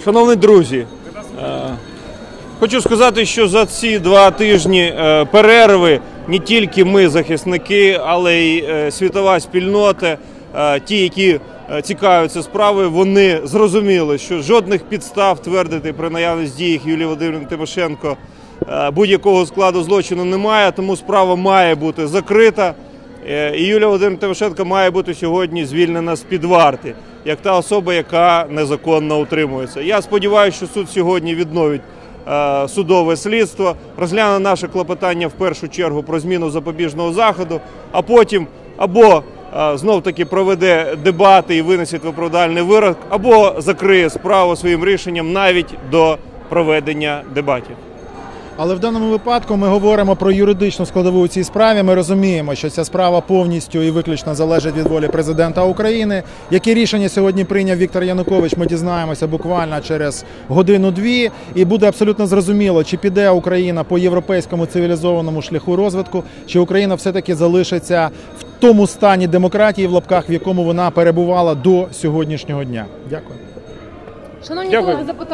Шановні друзі, е, хочу сказати, що за ці два тижні е, перерви не тільки ми, захисники, але й е, світова спільнота, ті, які цікавляться справою, вони зрозуміли, що жодних підстав твердити про наявність діях Юлії Володимирівни Тимошенко будь-якого складу злочину немає, тому справа має бути закрита. І Юлія Володимирівна Тимошенко має бути сьогодні звільнена з-під варти, як та особа, яка незаконно утримується. Я сподіваюся, що суд сьогодні відновить е, судове слідство, розгляне наше клопотання в першу чергу про зміну запобіжного заходу, а потім або е, знов таки проведе дебати і винесить виправдальний вирок, або закриє справу своїм рішенням навіть до проведення дебатів. Але в даному випадку ми говоримо про юридичну складову у цій справі. Ми розуміємо, що ця справа повністю і виключно залежить від волі президента України. Які рішення сьогодні прийняв Віктор Янукович? Ми дізнаємося буквально через годину-дві, і буде абсолютно зрозуміло, чи піде Україна по європейському цивілізованому шляху розвитку, чи Україна все-таки залишиться в тому стані демократії, в лапках, в якому вона перебувала до сьогоднішнього дня. Дякую. Шановні колеги, запитання.